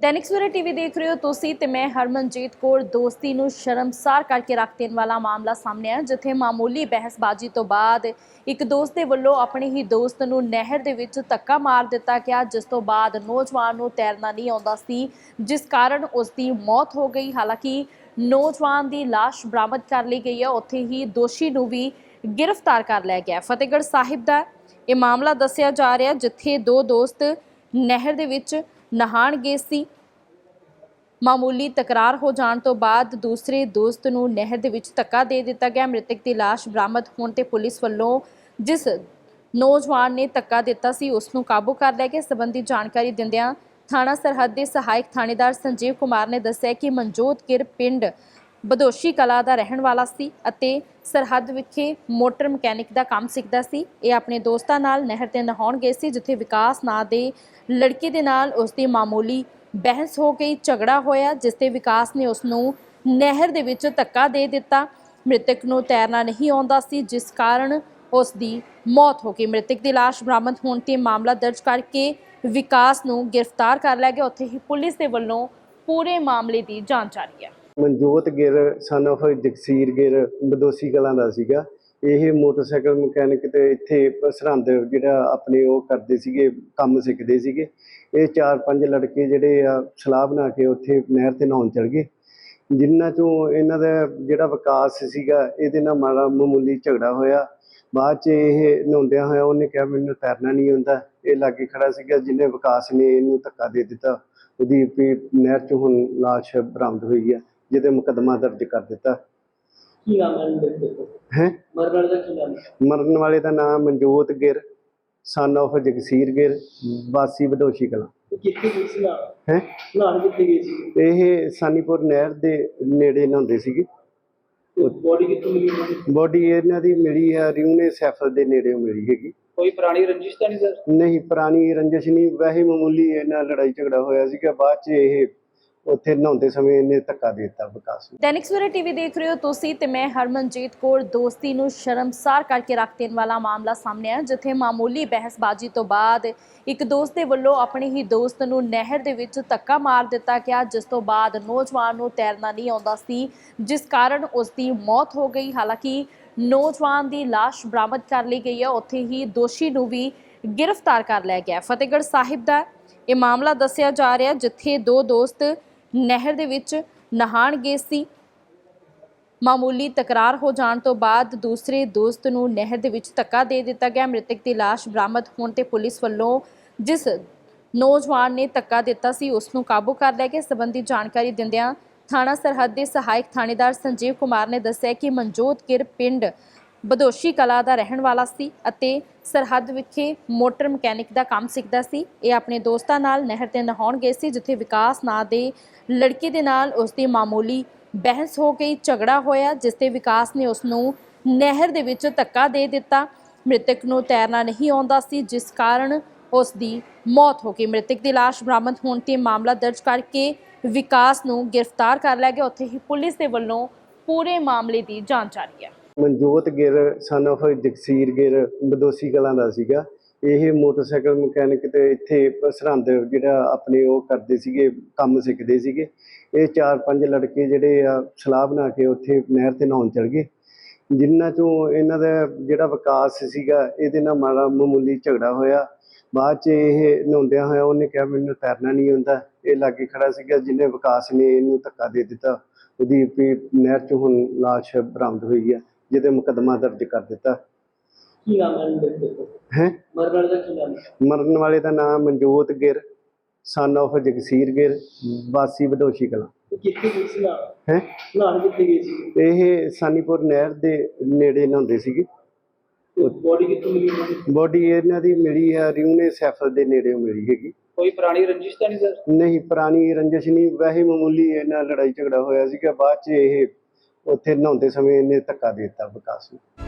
Dainik Savera TV ਦੇਖ ਰਹੇ ਹੋ ਤੁਸੀਂ ਤੇ ਮੈਂ ਹਰਮਨਜੀਤ ਕੌਰ, ਦੋਸਤੀ ਨੂੰ ਸ਼ਰਮਸਾਰ ਕਰਕੇ ਰੱਖ ਦੇਣ ਵਾਲਾ ਮਾਮਲਾ ਸਾਹਮਣੇ ਆਇਆ, ਜਿੱਥੇ ਮਾਮੂਲੀ ਬਹਿਸਬਾਜ਼ੀ ਤੋਂ ਬਾਅਦ ਇੱਕ ਦੋਸਤ ਦੇ ਵੱਲੋਂ ਆਪਣੇ ਹੀ ਦੋਸਤ ਨੂੰ ਨਹਿਰ ਦੇ ਵਿੱਚ ਧੱਕਾ ਮਾਰ ਦਿੱਤਾ ਗਿਆ, ਜਿਸ ਤੋਂ ਬਾਅਦ ਨੌਜਵਾਨ ਨੂੰ ਤੈਰਨਾ ਨਹੀਂ ਆਉਂਦਾ ਸੀ, ਜਿਸ ਕਾਰਨ ਉਸ ਦੀ ਮੌਤ ਹੋ ਗਈ। ਹਾਲਾਂਕਿ ਨੌਜਵਾਨ ਦੀ ਲਾਸ਼ ਬਰਾਮਦ ਕਰ ਲਈ ਗਈ ਹੈ, ਉੱਥੇ ਹੀ ਦੋਸ਼ੀ ਨੂੰ ਵੀ ਗ੍ਰਿਫਤਾਰ ਕਰ ਲਿਆ ਗਿਆ ਫਤਿਹਗੜ੍ਹ ਸਾਹਿਬ ਦਾ ਇਹ ਮਾਮਲਾ ਦੱਸਿਆ ਜਾ ਰਿਹਾ, ਜਿੱਥੇ ਦੋ ਦੋਸਤ ਨਹਿਰ ਦੇ ਵਿੱਚ ਨਹਾਣ ਗਏ ਸੀ। ਮਾਮੂਲੀ ਤਕਰਾਰ ਹੋ ਜਾਣ ਤੋਂ ਬਾਅਦ ਦੂਸਰੇ ਦੋਸਤ ਨੂੰ ਨਹਿਰ ਦੇ ਵਿੱਚ ਧੱਕਾ ਦੇ ਦਿੱਤਾ ਗਿਆ। ਮ੍ਰਿਤਕ ਦੀ ਲਾਸ਼ ਬਰਾਮਦ ਹੋਣ ਤੇ ਪੁਲਿਸ ਵੱਲੋਂ ਜਿਸ ਨੌਜਵਾਨ ਨੇ ਧੱਕਾ ਦਿੱਤਾ ਸੀ, ਉਸ ਨੂੰ ਕਾਬੂ ਕਰ ਲਿਆ ਗਿਆ। ਸੰਬੰਧੀ ਜਾਣਕਾਰੀ ਦਿੰਦਿਆਂ ਥਾਣਾ ਸਰਹੱਦ ਦੇ ਸਹਾਇਕ ਥਾਣੇਦਾਰ ਸੰਜੀਵ ਕੁਮਾਰ ਨੇ ਦੱਸਿਆ ਕਿ ਮਨਜੋਤ ਕਿਰ ਪਿੰਡ ਬਦੋਸ਼ੀ ਕਲਾ ਦਾ ਰਹਿਣ ਵਾਲਾ ਸੀ ਅਤੇ ਸਰਹੱਦ ਵਿਖੇ ਮੋਟਰ ਮਕੈਨਿਕ ਦਾ ਕੰਮ ਸਿੱਖਦਾ ਸੀ। ਇਹ ਆਪਣੇ ਦੋਸਤਾਂ ਨਾਲ ਨਹਿਰ ਤੇ ਨਹਾਉਣ ਗਏ ਸੀ, ਜਿੱਥੇ ਵਿਕਾਸ ਨਾਂ ਦੇ ਲੜਕੇ ਦੇ ਨਾਲ ਉਸ ਦੀ ਮਾਮੂਲੀ ਬਹਿਸ ਹੋ ਗਈ, ਝਗੜਾ ਹੋਇਆ, ਜਿਸ ਤੇ ਵਿਕਾਸ ਨੇ ਉਸ ਨੂੰ ਨਹਿਰ ਦੇ ਵਿੱਚ ਧੱਕਾ ਦੇ ਦਿੱਤਾ। ਮ੍ਰਿਤਕ ਨੂੰ ਤੈਰਨਾ ਨਹੀਂ ਆਉਂਦਾ ਸੀ, ਜਿਸ ਕਾਰਨ ਉਸ ਦੀ ਮੌਤ ਹੋ ਗਈ। ਮ੍ਰਿਤਕ ਦੀ ਲਾਸ਼ ਬਰਾਮਦ ਹੋਣ ਤੇ ਮਾਮਲਾ ਦਰਜ ਕਰਕੇ ਵਿਕਾਸ ਨੂੰ ਗ੍ਰਿਫਤਾਰ ਕਰ ਲਿਆ ਗਿਆ। ਉੱਥੇ ਹੀ ਪੁਲਿਸ ਦੇ ਵੱਲੋਂ ਪੂਰੇ ਮਾਮਲੇ ਦੀ ਜਾਂਚ ਜਾਰੀ ਹੈ। ਮਨਜੋਤ ਗਿਰ ਸਨ of ਜਗਸੀਰ ਗਿਰ ਬਦੋਸੀ ਕਲਾਂ ਦਾ ਸੀਗਾ। ਇਹ ਮੋਟਰਸਾਈਕਲ ਮਕੈਨਿਕ ਤੇ ਇੱਥੇ ਸਰਹੰਦ ਜਿਹੜਾ ਆਪਣੇ ਉਹ ਕਰਦੇ ਸੀਗੇ, ਕੰਮ ਸਿੱਖਦੇ ਸੀਗੇ। ਇਹ ਚਾਰ ਪੰਜ ਲੜਕੇ ਜਿਹੜੇ ਆ, ਸਲਾਹ ਬਣਾ ਕੇ ਉੱਥੇ ਨਹਿਰ ਤੇ ਨਹਾਉਣ ਚੜ ਗਏ। ਜਿਨ੍ਹਾਂ ਚੋਂ ਇਹਨਾਂ ਦਾ ਜਿਹੜਾ ਵਿਕਾਸ ਸੀਗਾ, ਇਹਦੇ ਨਾਲ ਮਾੜਾ ਮਾਮੂਲੀ ਝਗੜਾ ਹੋਇਆ। ਬਾਅਦ ਚ ਇਹ ਨਹਾਉਂਦਿਆਂ ਹੋਇਆ ਉਹਨੇ ਕਿਹਾ, ਮੈਨੂੰ ਤੈਰਨਾ ਨਹੀਂ ਆਉਂਦਾ। ਇਹ ਲਾਗੇ ਖੜਾ ਸੀਗਾ, ਜਿਹਨੇ ਵਿਕਾਸ ਨੇ ਇਹਨੂੰ ਧੱਕਾ ਦੇ ਦਿੱਤਾ। ਉਹਦੀ ਨਹਿਰ ਚ ਹੁਣ ਲਾਸ਼ ਬਰਾਮਦ ਹੋਈ ਹੈ ਜਿਹਦੇ ਮੁਕੱਦਮਾ ਦਰਜ ਕਰ ਦਿੱਤਾ। ਕੀ ਨਾਮ ਹੈ ਮਰਨ ਵਾਲੇ ਦਾ ਕੀ ਨਾਮ ਹੈ? ਮਰਨ ਵਾਲੇ ਦਾ ਨਾਮ ਮਨਜੋਤ ਗਿਰ ਸਨ of ਜਗਸੀਰ ਗਿਰ ਵਾਸੀ ਬਦੋਸ਼ੀ ਕਲਾਂ। ਇਹ ਕਿੱਥੇ ਗਈ ਸੀ ਨਾਲ? ਹੈ? ਨਾਲ ਕਿੱਥੇ ਗਈ ਸੀ? ਇਹ ਸਾਨੀਪੁਰ ਨਹਿਰ ਦੇ ਨੇੜੇ ਨਹਾਉਂਦੇ ਸੀਗੇ। ਬੋਡੀ ਕਿੱਥੋਂ ਮਿਲੀ ਉਹਨਾਂ ਦੀ? ਬੋਡੀ ਇਹਨਾਂ ਦੀ ਮਿਲੀ ਹੈ ਰਿਊਨੇ ਸੈਫਲ ਦੇ ਨੇੜੇ ਮਿਲੀ ਹੈਗੀ। ਕੋਈ ਪੁਰਾਣੀ ਰੰਜਿਸ਼ ਤਾਂ ਨਹੀਂ ਸਰ? ਨਹੀਂ ਪੁਰਾਣੀ ਰੰਜਿਸ਼ ਨਹੀਂ। ਵੈਸੇ ਮਾਮੂਲੀ ਇਹਨਾਂ ਲੜਾਈ ਝਗੜਾ ਹੋਇਆ ਸੀਗਾ। ਬਾਅਦ ਚ ਇਹ ਉੱਥੇ ਨਹਾਉਂਦੇ ਸਮੇਂ ਇਹਨੇ ਧੱਕਾ ਦੇ ਦਿੱਤਾ ਵਿਕਾਸ ਨੂੰ। ਦੈਨਿਕ ਸਵੇਰਾ ਟੀਵੀ ਦੇਖ ਰਹੇ ਹੋ ਤੁਸੀਂ ਤੇ ਮੈਂ ਹਰਮਨਜੀਤ ਕੌਰ, ਦੋਸਤੀ ਨੂੰ ਸ਼ਰਮਸਾਰ ਕਰਕੇ ਰੱਖ ਦੇਣ ਵਾਲਾ ਮਾਮਲਾ ਸਾਹਮਣੇ ਆਇਆ, ਜਿੱਥੇ ਮਾਮੂਲੀ ਬਹਿਸਬਾਜ਼ੀ ਤੋਂ ਬਾਅਦ ਇੱਕ ਦੋਸਤ ਦੇ ਵੱਲੋਂ ਆਪਣੇ ਹੀ ਦੋਸਤ ਨੂੰ ਨਹਿਰ ਦੇ ਵਿੱਚ ਧੱਕਾ ਮਾਰ ਦਿੱਤਾ ਗਿਆ, ਜਿਸ ਤੋਂ ਬਾਅਦ ਨੌਜਵਾਨ ਨੂੰ ਤੈਰਨਾ ਨਹੀਂ ਆਉਂਦਾ ਸੀ, ਜਿਸ ਕਾਰਨ ਉਸ ਦੀ ਮੌਤ ਹੋ ਗਈ। ਹਾਲਾਂਕਿ ਨੌਜਵਾਨ ਦੀ ਲਾਸ਼ ਬਰਾਮਦ ਕਰ ਲਈ ਗਈ ਹੈ, ਉੱਥੇ ਹੀ ਦੋਸ਼ੀ ਨੂੰ ਵੀ ਗ੍ਰਿਫਤਾਰ ਕਰ ਲਿਆ ਗਿਆ। ਫਤਿਹਗੜ੍ਹ ਸਾਹਿਬ ਦਾ ਇਹ ਮਾਮਲਾ ਦੱਸਿਆ ਜਾ ਰਿਹਾ, ਜਿੱਥੇ ਦੋ ਦੋਸਤ ਨਹਿਰ ਦੇ ਵਿੱਚ ਨਹਾਣ ਗਏ ਸੀ। ਮਾਮੂਲੀ ਤਕਰਾਰ ਹੋ ਜਾਣ ਤੋਂ ਬਾਅਦ ਦੂਸਰੇ ਦੋਸਤ ਨੂੰ ਨਹਿਰ ਦੇ ਵਿੱਚ ਧੱਕਾ ਦੇ ਦਿੱਤਾ ਗਿਆ। ਮ੍ਰਿਤਕ ਦੀ ਲਾਸ਼ ਬਰਾਮਦ ਹੋਣ ਤੇ ਪੁਲਿਸ ਵੱਲੋਂ ਜਿਸ ਨੌਜਵਾਨ ਨੇ ਧੱਕਾ ਦਿੱਤਾ ਸੀ, ਉਸ ਨੂੰ ਕਾਬੂ ਕਰ ਲਿਆ ਗਿਆ। ਸੰਬੰਧੀ ਜਾਣਕਾਰੀ ਦਿੰਦਿਆਂ ਥਾਣਾ ਸਰਹੱਦ ਦੇ ਸਹਾਇਕ ਥਾਣੇਦਾਰ ਸੰਜੀਵ ਕੁਮਾਰ ਨੇ ਦੱਸਿਆ ਕਿ ਮਨਜੋਤ ਕਿਰ ਪਿੰਡ ਬਦੋਸ਼ੀ ਕਲਾ ਦਾ ਰਹਿਣ ਵਾਲਾ ਸੀ ਅਤੇ ਸਰਹੱਦ ਵਿਖੇ ਮੋਟਰ ਮਕੈਨਿਕ ਦਾ ਕੰਮ ਸਿੱਖਦਾ ਸੀ। ਇਹ ਆਪਣੇ ਦੋਸਤਾਂ ਨਾਲ ਨਹਿਰ ਤੇ ਨਹਾਉਣ ਗਏ ਸੀ, ਜਿੱਥੇ ਵਿਕਾਸ ਨਾਂ ਦੇ ਲੜਕੇ ਦੇ ਨਾਲ ਉਸ ਦੀ ਮਾਮੂਲੀ ਬਹਿਸ ਹੋ ਗਈ, ਝਗੜਾ ਹੋਇਆ, ਜਿਸ ਤੇ ਵਿਕਾਸ ਨੇ ਉਸ ਨੂੰ ਨਹਿਰ ਦੇ ਵਿੱਚ ਧੱਕਾ ਦੇ ਦਿੱਤਾ। ਮ੍ਰਿਤਕ ਨੂੰ ਤੈਰਨਾ ਨਹੀਂ ਆਉਂਦਾ ਸੀ, ਜਿਸ ਕਾਰਨ ਉਸ ਦੀ ਮੌਤ ਹੋ ਗਈ। ਮ੍ਰਿਤਕ ਦੀ ਲਾਸ਼ ਬਰਾਮਦ ਹੋਣ ਤੇ ਮਾਮਲਾ ਦਰਜ ਕਰਕੇ ਵਿਕਾਸ ਨੂੰ ਗ੍ਰਿਫਤਾਰ ਕਰ ਲਿਆ ਗਿਆ। ਉੱਥੇ ਹੀ ਪੁਲਿਸ ਦੇ ਵੱਲੋਂ ਪੂਰੇ ਮਾਮਲੇ ਦੀ ਜਾਂਚ ਜਾਰੀ ਹੈ। ਮਨਜੋਤ ਗਿਰ ਸਨ of ਜਗਸੀਰ ਗਿਰ ਬਦੋਸੀ ਕਲਾਂ ਦਾ ਸੀਗਾ। ਇਹ ਮੋਟਰਸਾਈਕਲ ਮਕੈਨਿਕ ਤੇ ਇੱਥੇ ਸਰਹੰਦ ਜਿਹੜਾ ਆਪਣੇ ਉਹ ਕਰਦੇ ਸੀਗੇ, ਕੰਮ ਸਿੱਖਦੇ ਸੀਗੇ। ਇਹ ਚਾਰ ਪੰਜ ਲੜਕੇ ਜਿਹੜੇ ਆ, ਸਲਾਹ ਬਣਾ ਕੇ ਉੱਥੇ ਨਹਿਰ ਤੇ ਨਹਾਉਣ ਚੜ ਗਏ। ਜਿਨ੍ਹਾਂ ਚੋਂ ਇਹਨਾਂ ਦਾ ਜਿਹੜਾ ਵਿਕਾਸ ਸੀਗਾ, ਇਹਦੇ ਨਾਲ ਮਾੜਾ ਮਾਮੂਲੀ ਝਗੜਾ ਹੋਇਆ। ਬਾਅਦ ਚ ਇਹ ਨਹਾਉਂਦਿਆਂ ਹੋਇਆ ਉਹਨੇ ਕਿਹਾ, ਮੈਨੂੰ ਤੈਰਨਾ ਨਹੀਂ ਆਉਂਦਾ। ਇਹ ਲਾਗੇ ਖੜਾ ਸੀਗਾ, ਜਿਹਨੇ ਵਿਕਾਸ ਨੇ ਇਹਨੂੰ ਧੱਕਾ ਦੇ ਦਿੱਤਾ। ਉਹਦੀ ਨਹਿਰ ਚ ਹੁਣ ਲਾਸ਼ ਬਰਾਮਦ ਹੋਈ ਹੈ ਜਿਹਦੇ ਮੁਕੱਦਮਾ ਦਰਜ ਕਰ ਦਿੱਤਾ। ਕੀ ਨਾਮ ਹੈ ਮਰਨ ਵਾਲੇ ਦਾ ਕੀ ਨਾਮ ਹੈ? ਮਰਨ ਵਾਲੇ ਦਾ ਨਾਮ ਮਨਜੋਤ ਗਿਰ ਸਨ of ਜਗਸੀਰ ਗਿਰ ਵਾਸੀ ਬਦੋਸ਼ੀ ਕਲਾਂ। ਇਹ ਕਿੱਥੇ ਗਈ ਸੀ ਨਾਲ? ਹੈ? ਨਾਲ ਕਿੱਥੇ ਗਈ ਸੀ? ਇਹ ਸਾਨੀਪੁਰ ਨਹਿਰ ਦੇ ਨੇੜੇ ਨਹਾਉਂਦੇ ਸੀਗੇ। ਬੋਡੀ ਕਿੱਥੋਂ ਮਿਲੀ ਉਹਨਾਂ ਦੀ? ਬੋਡੀ ਇਹਨਾਂ ਦੀ ਮਿਲੀ ਹੈ ਰਿਊਨੇ ਸੈਫਲ ਦੇ ਨੇੜੇ ਮਿਲੀ ਹੈਗੀ। ਕੋਈ ਪੁਰਾਣੀ ਰੰਜਿਸ਼ ਤਾਂ ਨਹੀਂ ਸਰ? ਨਹੀਂ ਪੁਰਾਣੀ ਰੰਜਿਸ਼ ਨਹੀਂ। ਵੈਸੇ ਮਾਮੂਲੀ ਇਹਨਾਂ ਲੜਾਈ ਝਗੜਾ ਹੋਇਆ ਸੀਗਾ। ਬਾਅਦ ਚ ਇਹ ਉੱਥੇ ਨਹਾਉਂਦੇ ਸਮੇਂ ਇਹਨੇ ਧੱਕਾ ਦੇ ਦਿੱਤਾ ਵਿਕਾਸ ਨੂੰ।